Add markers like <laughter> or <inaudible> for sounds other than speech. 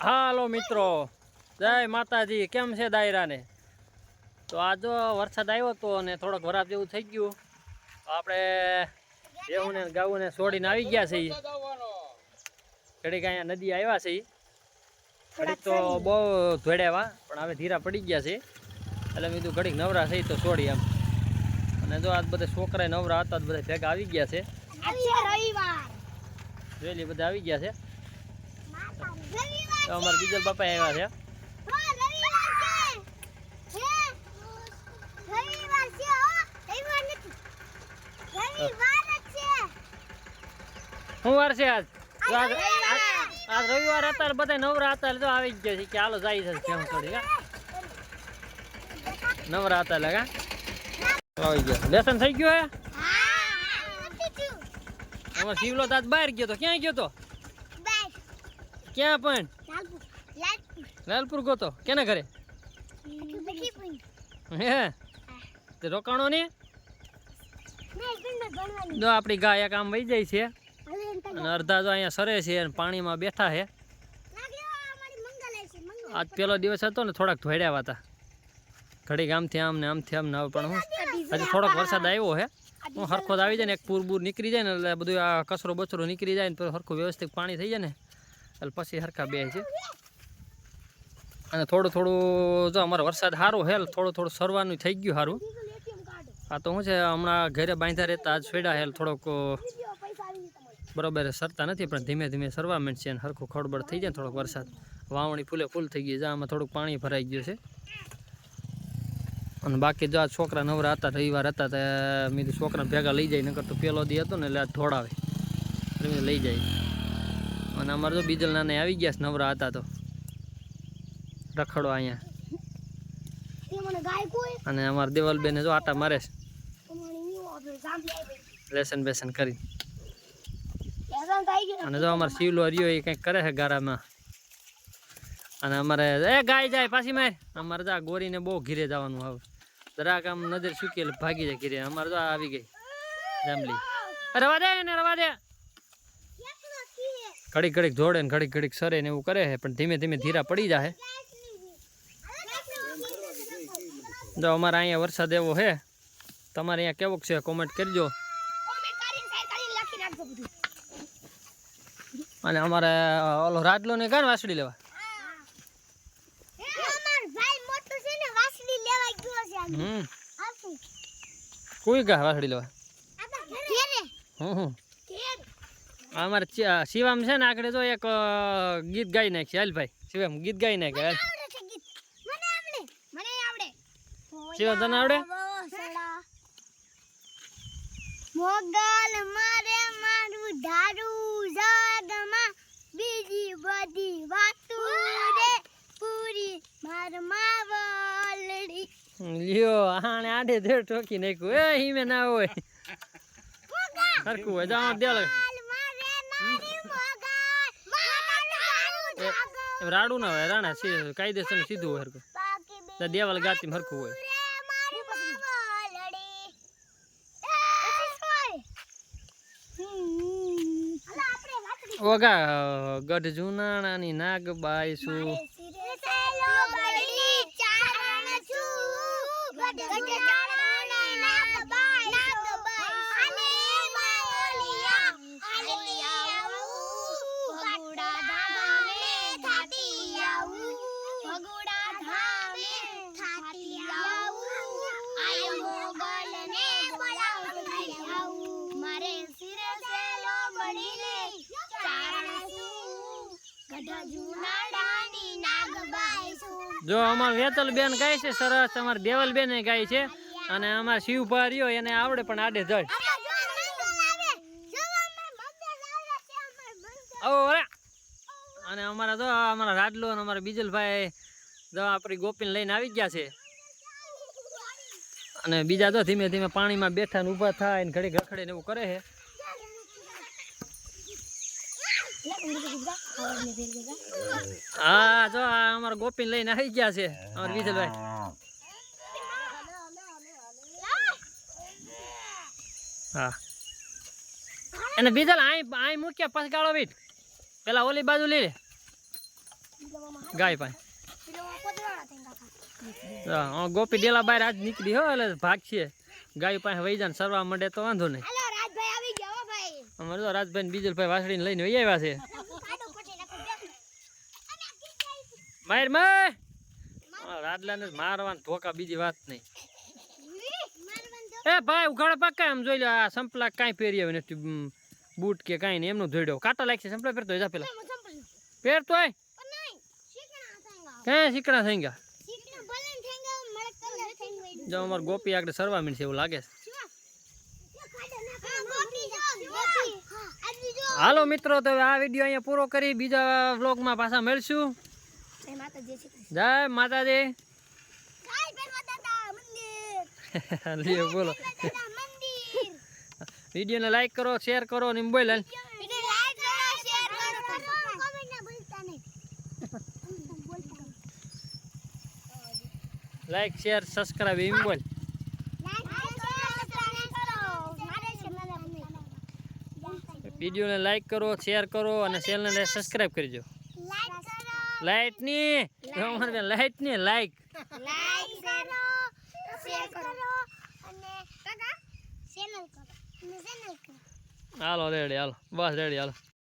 હાલો મિત્રો. જય માતાજી. કેમ છે દાયરાને તો આ જો વરસાદ આવ્યો હતો અને થોડોક વરાપ જેવું થઈ ગયું. આપણે જેવું ને ગાવું ને છોડીને આવી ગયા છીએ. ઘડીક અહીંયા નદી આવ્યા છે ઘડીક તો બહુ ધોડ્યાવા પણ હવે ધીરા પડી ગયા છે. એટલે મેં કીધું ઘડીક નવરા થઈ તો છોડી એમ. અને જો આજ બધા છોકરા નવરા હતા બધા ભેગા આવી ગયા છે. આજે જોઈ બધા આવી ગયા છે. તો અમારા બીજલ બાપા આવ્યા છે. શું વાર છે આજ? આજ રવિવાર. હતા બધા નવરા હતા તો આવી જ ગયા છે કે હાલો જાય છે કેમ થોડી નવરા હતા આવી ગયા. લેસન થઈ ગયું હે? અમાર શિવલો તાજ બહાર ગયો તો. ક્યાં ગયો તો? ક્યાં પણ? લાલપુર. લાલપુર. લાલપુર તો. કેના ઘરે? હે? રોકાણો ને? જો આપણી ગાય એક આમ વહી જાય છે. તો અને અડધા જો અહીંયા સરે છે અને પાણીમાં બેઠા છે. છે આજ પેલો દિવસ હતો ને થોડાક ધોડ્યા હતા ઘડીક આમથી આમ ને આમથી આમ ને હવે પણ હું હજી થોડોક વરસાદ આવ્યો હે હું હરખો જ આવી જાય ને એક પૂર બૂર નીકળી જાય ને એટલે બધું આ કચરો બચરો નીકળી જાય ને હરખું વ્યવસ્થિત પાણી થઈ જાય ને. એટલે પછી સરખા બે છે. અને થોડું થોડું જો અમારો વરસાદ સારો હેલ થોડું થોડું સરવાનું થઈ ગયું સારું. આ તો શું છે, હમણાં ઘરે બાંધ્યા રહેતા, આજ છેડા હેલ થોડોક, બરોબર, સરતા નથી, પણ ધીમે ધીમે સરવા માંડશે અને સરખું ખડબડ થઈ જાય થોડોક વરસાદ. વાવણી ફૂલે ફૂલ થઈ ગઈ આમાં થોડુંક પાણી ભરાઈ ગયું છે. અને બાકી જો આ છોકરા નવરા હતા, રવિવાર હતા, તે મેં છોકરાને ભેગા લઈ જાય, નકર તો પેલો દી હતો ને એટલે આ ધોળાવે. લઈ જાય. અને અમારે તો બીજલ નાને આવી ગયા છે નવરા હતા તો. રખડો અહીંયા. અને અમારે અમારા દેવલબેને જો આટા મારે છે. લેસન બેસન કરી અને જો અમારે શિવલો રહ્યો એ કંઈક કરે છે ગારામાં. અને અમારે એ ગાય જાય પાછી માર. અમારે તો આ ગોરીને બહુ ઘીરે જવાનું આવે જરાક આમ નજર ચૂકી ભાગી જાય ઘીરે. અમારે તો આવી ગઈ. જામલી. રવા દે ને રવા દે. ઘડીક ઘડીક જોડે ને ઘડીક ઘડીક સરે ને એવું કરે છે પણ ધીમે ધીમે ધીરા પડી જાય જો અમારે અહીંયા વરસાદ એવો છે. તમારે અહીંયા કેવોક છે? કોમેન્ટ કરજો. અને અમારે ઓલો રાજલો ને કાન વાસડી લેવા? હમ. કોઈ કા વાસડી લેવા? હમ હમ. અમારે શિવમ છે ને આગળ જો એક ગીત ગાઈ નાખશે. હાલ ભાઈ શિવામ ગીત ગાઈ નાખે. હાલ. શિવામ તને આવડે? મોગલ મારે મારું ધારું જગમાં બીજી બધી વાતો રે. પૂરી માર માવલડી. લ્યો આને આડે ધેર ટોકી નાખ્યું. એ હિમે ના હોય. સરખું હોય જાવ દેલ. રાડું ના હોય રાણા સી- કાયદેસર સીધું હોય હરખું. દેવાલ ગાતી હરખું હોય. ઓગા ગઢ જુનાણાની નાગબાઈ છું. ગઢ ચારણ નાગબાઈ નાગબાઈ અને માવલિયા અને આવું ભગુડા ધામે થાતી આવું ભગુડા ધામે થાતી આવું આય મોગલ ને બોલાવતી આવું મારે સિરે સેલો બળીને ચારણ છું ગઢ જુનાડાની નાગબાઈ છું જો અમાર વેતલ બેન ગાય છે સરસ. અમાર દેવલ બેન ગાય છે. અને અમાર શિવ રહ્યો એને આવડે પણ આડે જડ અને અમારા જો અમારા રાજલો અને અમારા બીજલભાઈ જો આપણી ગોપીને લઈને આવી ગયા છે. અને બીજા તો ધીમે ધીમે પાણીમાં બેઠા ને ઊભા થાય ને ઘડી રખડે ને એવું કરે છે. હા, જો આ અમારા ગોપીને લઈને આવી ગયા છે, અમારા બીજલભાઈ હા. એને બીજલ અહીં આઈ મૂક્યા પછી ગાળો બીટ પેલા ઓલી બાજુ લઈ લે. ગાય પાસે ગોપી ડેલા બહાર આજ નીકળી હો, એટલે ભાગ છે ગાય પાસે વૈજાન સરવા માંડે તો વાંધો નહીં હાલો રાજભાઈ આવી ગયા હો ભાઈ અમારે તો રાજભાઈ બીજલભાઈ વાસળીને લઈને વહી આવ્યા છે. માર માર! રાજલાને મારવાનું ધોકા, બીજી વાત નહીં. એ ભાઈ, ઉઘાડા પાકા એમ જોઈ લો આ સંપલા કાંઈ પહેરી આવે નથી બૂટ કે કાંઈ નહીં, એમનું ધોઈડો કાંટા લાગશે, સંપલા પહેરતો હોય જા પેલા. પહેરતો હોય? ક્યાં શીકણા થઈ ગયા જો અમારે ગોપી આગળ સરવા મીણશે એવું લાગે છે. હાલો મિત્રો તો આ વીડિયો અહીંયા પૂરો કરી બીજા વ્લોગમાં પાછા મળશું. જય માતાજી <laughs> લ્યો બોલો. વિડીયોને લાઈક કરો શેર કરો ને હાલ. લાઈક શેર સબસ્ક્રાઈબ એમ બોલ. વિડીયોને લાઈક કરો શેર કરો અને ચેનલને સબસ્ક્રાઈબ કરજો. લાઈટની લાઈટની લાઈક. હાલો રેડી હાલો. બસ રેડી હાલો.